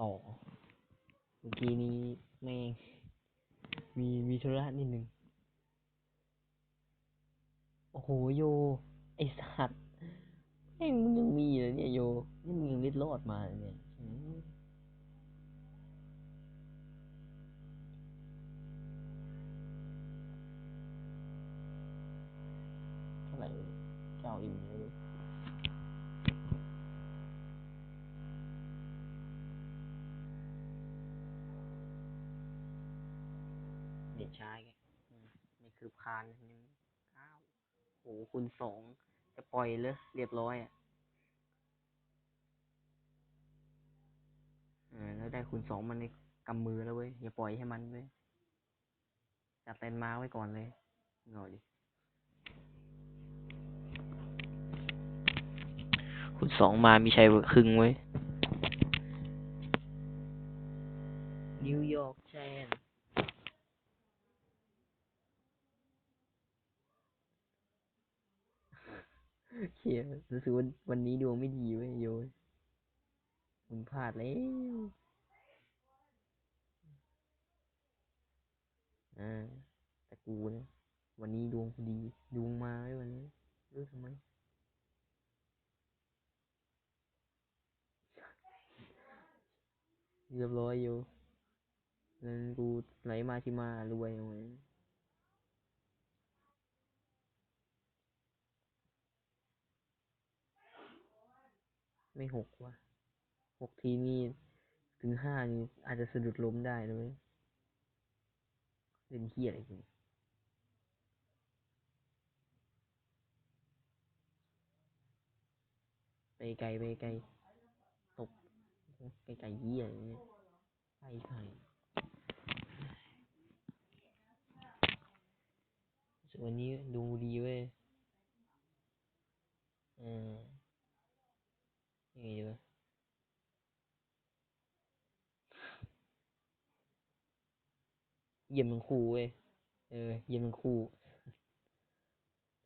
ต่อเมื่อกี้นี้แม่งมีมีธุระนิดนึง โอ้โหโย ไอสัตว์แม่งมึงยังมีเลยเนี่ยโย นี่มึงยังเล็ดรอดมาเลยเนี่ยอืมเท่าไหร่เก้าอิ่มเลย เด็ด ช้าแกนี่คือพานยังเก้าโหคุณสองจะปล่อยเลยเรียบร้อยอะเออแล้วได้คุณสองมันในกำมือแล้วเว้ย อย่าปล่อยให้มันเว้ยจับแตนมาไว้ก่อนเลยหน่อยดิ คุณสองมามีชัยครึ่งไว้ย นิวยอร์กแชน เขียรู้สึกว่าวันนี้ดวงไม่ดีเว้ยโยยมึงพลาดแล้ว อ่า แต่กูนะวันนี้ดวงกูดีดวงมาไว้วันนี้รู้ทำไมเรียบร้อยอยู่เงินกูไหลมาที่มารวยเอาไว้ ไม่หกว่ะหกทีนี่ถึงห้านี่อาจจะสะดุดล้มได้นะเว้ยเล่นเฮียอะไรกูไปไกลไปไกลตกไกลไกลเฮียอะไรเนี่ยไกลไกลส่วนวันนี้ดูดีเว้ยเอ อยังไงดีวะเยี่ยมทั้งคู่เว้ย เออ เยี่ยมทั้งคู่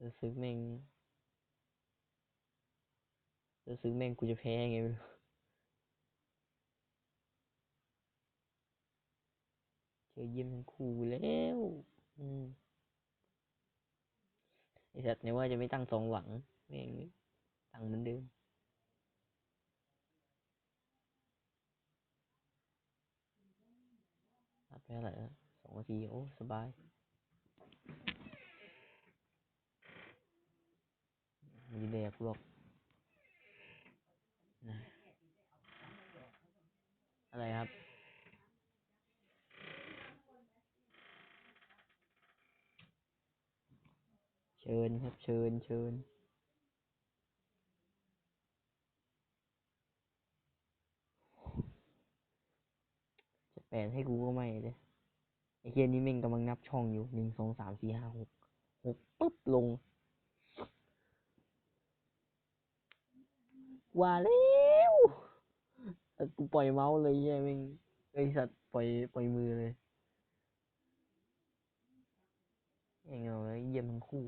รู้สึกแม่งรู้สึกแม่งกูจะแพ้ไงไม่รู้เจอเยี่ยมทั้งคู่แล้ว อืมไอสัตว์เนี่ยว่าจะไม่ตั้งสองหวังแม่งตั้งเหมือนเดิม อัด ไปเท่าไหร่แล้วสองนาที โอ้ สบาย มีแดกหรอกนะอะไรครับเชิญครับเชิญเชิญ แปลให้กูก็ไม่เลยไอ้เฮียนี่แม่งกำลังนับช่องอยู่หนึ่งสองสามสี่ห้าหกหกปุ๊บลงว่าแล้วกูปล่อยเมาส์เลยเฮียแม่งไอสัตว์ปล่อยปล่อยมือเลยยังไงวะเยี่ยมทั้งคู่